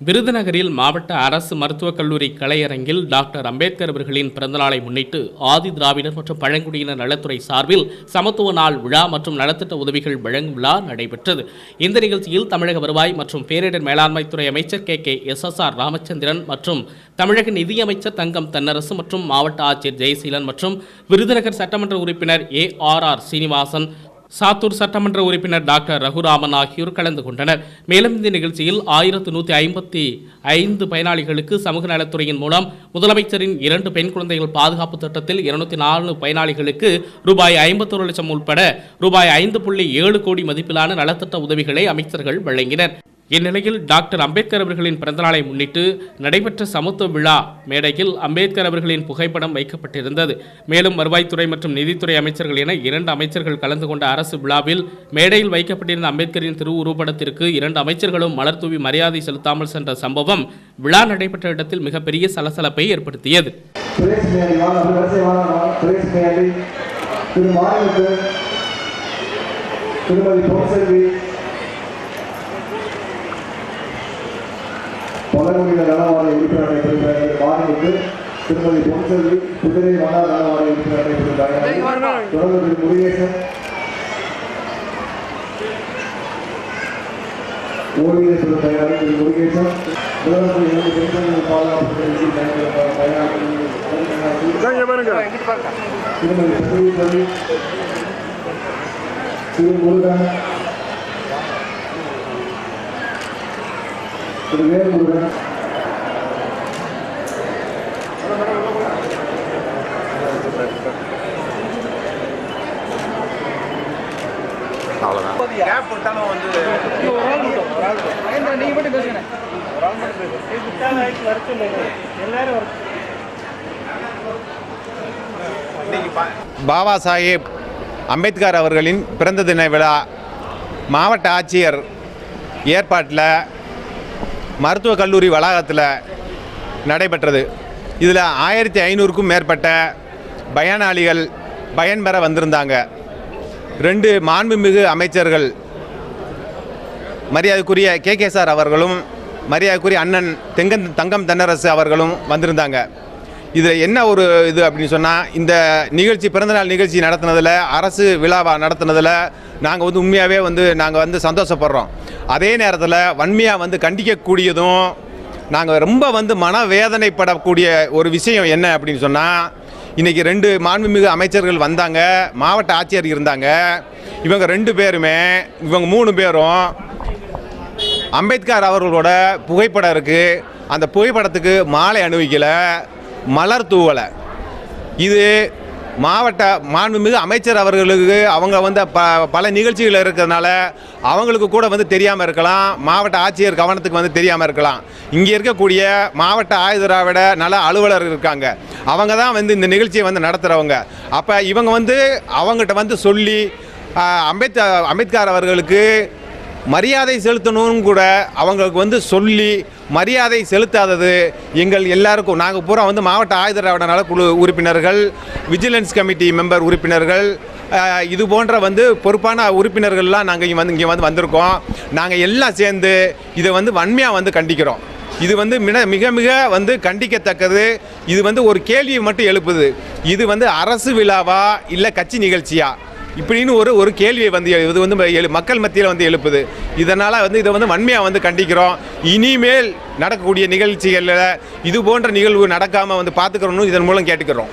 விருதுநகரில் மாவட்ட அரசு மருத்துவக் கல்லூரி கலையரங்கில் டாக்டர் அம்பேத்கர் அவர்களின் பிறந்தநாளை முன்னிட்டு ஆதி திராவிடர் மற்றும் பழங்குடியினர் நலத்துறை சார்பில் சமத்துவ நாள் விழா மற்றும் நலத்திட்ட உதவிகள் வழங்கும் விழா நடைபெற்றது. இந்த நிகழ்ச்சியில் தமிழக வருவாய் மற்றும் பேரிடர் மேலாண்மைத்துறை அமைச்சர் K. K. S. S. R. Ramachandran மற்றும் தமிழக நிதியமைச்சர் தங்கம் தென்னரசு மற்றும் மாவட்ட ஆட்சியர் ஜெயசீலன் மற்றும் விருதுநகர் சட்டமன்ற உறுப்பினர் A. R. R. Srinivasan Sattur சட்டமன்ற உறுப்பினர் டாக்டர் ரகுராமன் ஆகியோர் கலந்து கொண்டனர். மேலும் இந்த நிகழ்ச்சியில் ஆயிரத்து நூற்றி ஐம்பத்தி ஐந்து பயனாளிகளுக்கு சமூக நலத்துறையின் மூலம் முதலமைச்சரின் இரண்டு பெண் குழந்தைகள் பாதுகாப்பு திட்டத்தில் இருநூத்தி நாலு பயனாளிகளுக்கு ரூபாய் ஐம்பத்தொரு லட்சம் உட்பட ரூபாய் ஐந்து புள்ளி ஏழு கோடி மதிப்பிலான நலத்திட்ட உதவிகளை அமைச்சர்கள் வழங்கினர். இந்நிலையில் டாக்டர் அம்பேத்கர் அவர்களின் பிறந்தநாளை முன்னிட்டு நடைபெற்ற சமத்துவ விழா மேடையில் அம்பேத்கர் அவர்களின் புகைப்படம் வைக்கப்பட்டிருந்தது. மேலும் வருவாய்த்துறை மற்றும் நிதித்துறை அமைச்சர்கள் என இரண்டு அமைச்சர்கள் கலந்து கொண்ட அரசு விழாவில் மேடையில் வைக்கப்பட்டிருந்த அம்பேத்கரின் திருவுருவப்படத்திற்கு இரண்டு அமைச்சர்களும் மலர் தூவி மரியாதை செலுத்தாமல் சென்ற சம்பவம் விழா நடைபெற்ற இடத்தில் மிகப்பெரிய சலசலப்பை ஏற்படுத்தியது. திருமதி பழங்குடியின நலவாரிய உறுப்பினர் நடைபெறுகிறார்கள் மாரிமுத்து திருமதி பொன்செல்வி குதிரை வன நலவாரிய உறுப்பினர் நடைபெறுகிறார்கள் தொடர்ந்து திரு முருகேசன் ஓவியர் திரு தயாரி திரு முருகேசன் முதலமைச்சர் இரண்டு பெண்கள் பாதுகாப்பு நிகழ்ச்சி தயாரிப்பு திருமதி சந்திரசெல்வி திரு முருகன் வேல்முருகன் கேப் விட்டாலும் வந்து பாபா சாஹேப் அம்பேத்கர் அவர்களின் பிறந்த தின விழா மாவட்ட ஆட்சியர் ஏற்பாட்டில் மருத்துவக் கல்லூரி வளாகத்தில் நடைபெற்றது. இதில் ஆயிரத்தி ஐநூறுக்கும் மேற்பட்ட பயனாளிகள் பயன்பெற வந்திருந்தாங்க. ரெண்டு மாண்புமிகு அமைச்சர்கள் மரியாதைக்குரிய கே கே சார் அவர்களும் மரியாதைக்குரிய அண்ணன் தெங்கன் தங்கம் தென்னரசு அவர்களும் வந்திருந்தாங்க. இதில் என்ன ஒரு இது அப்படின்னு சொன்னால் இந்த நிகழ்ச்சி பிறந்தநாள் நிகழ்ச்சி நடத்துனதில் அரசு விழாவா நடத்தினதில் நாங்கள் வந்து உண்மையாகவே வந்து நாங்கள் வந்து சந்தோஷப்படுறோம். அதே நேரத்தில் வன்மையாக வந்து கண்டிக்கக்கூடியதும் நாங்கள் ரொம்ப வந்து மனவேதனைப்படக்கூடிய ஒரு விஷயம் என்ன அப்படின்னு சொன்னால் இன்றைக்கி ரெண்டு மாண்புமிகு அமைச்சர்கள் வந்தாங்க மாவட்ட ஆட்சியர் இருந்தாங்க. இவங்க ரெண்டு பேருமே இவங்க மூணு பேரும் அம்பேத்கர் அவர்களோட புகைப்படம் இருக்குது அந்த புகைப்படத்துக்கு மாலை அணிவிக்கலை மலர் தூவலை. இது மாவட்ட மாண்புமிகு அமைச்சர் அவர்களுக்கு அவங்க வந்து ப பல நிகழ்ச்சிகள் இருக்கிறதுனால அவங்களுக்கு கூட வந்து தெரியாமல் இருக்கலாம். மாவட்ட ஆட்சியர் கவனத்துக்கு வந்து தெரியாமல் இருக்கலாம். இங்கே இருக்கக்கூடிய மாவட்ட ஆயுதராவிட நல அலுவலர் இருக்காங்க. அவங்க தான் வந்து இந்த நிகழ்ச்சியை வந்து நடத்துகிறவங்க அப்போ இவங்க வந்து அவங்ககிட்ட வந்து சொல்லி ஆஹ், அம்பேத்கர் அம்பேத்கர் அவர்களுக்கு மரியாதை செலுத்தணும்னு கூட அவங்களுக்கு வந்து சொல்லி மரியாதை செலுத்தாதது எங்கள் எல்லாருக்கும். நாங்கள் பூரா வந்து மாவட்ட ஆயுத திராவிட நலக்குழு உறுப்பினர்கள் விஜிலன்ஸ் கமிட்டி மெம்பர் உறுப்பினர்கள் இது போன்ற வந்து பொறுப்பான உறுப்பினர்கள்லாம் நாங்கள் இங்கே வந்து இங்கே வந்து வந்திருக்கோம். நாங்கள் எல்லாம் சேர்ந்து இதை வந்து வன்மையாக வந்து கண்டிக்கிறோம். இது வந்து மிக மிக மிக வந்து கண்டிக்கத்தக்கது. இது வந்து ஒரு கேள்வியை மட்டும் எழுப்புது. இது வந்து அரசு விழாவா இல்லை கட்சி நிகழ்ச்சியா? இப்படின்னு ஒரு ஒரு கேள்வியை வந்து இது வந்து எழு- மக்கள் மத்தியில் வந்து எழுப்புது. இதனால் வந்து இதை வந்து வன்மையாக வந்து கண்டிக்கிறோம். இனிமேல் நடக்கக்கூடிய நிகழ்ச்சிகளில் இது போன்ற நிகழ்வு நடக்காமல் வந்து பார்த்துக்கிறோன்னு இதன் மூலம் கேட்டுக்கிறோம்.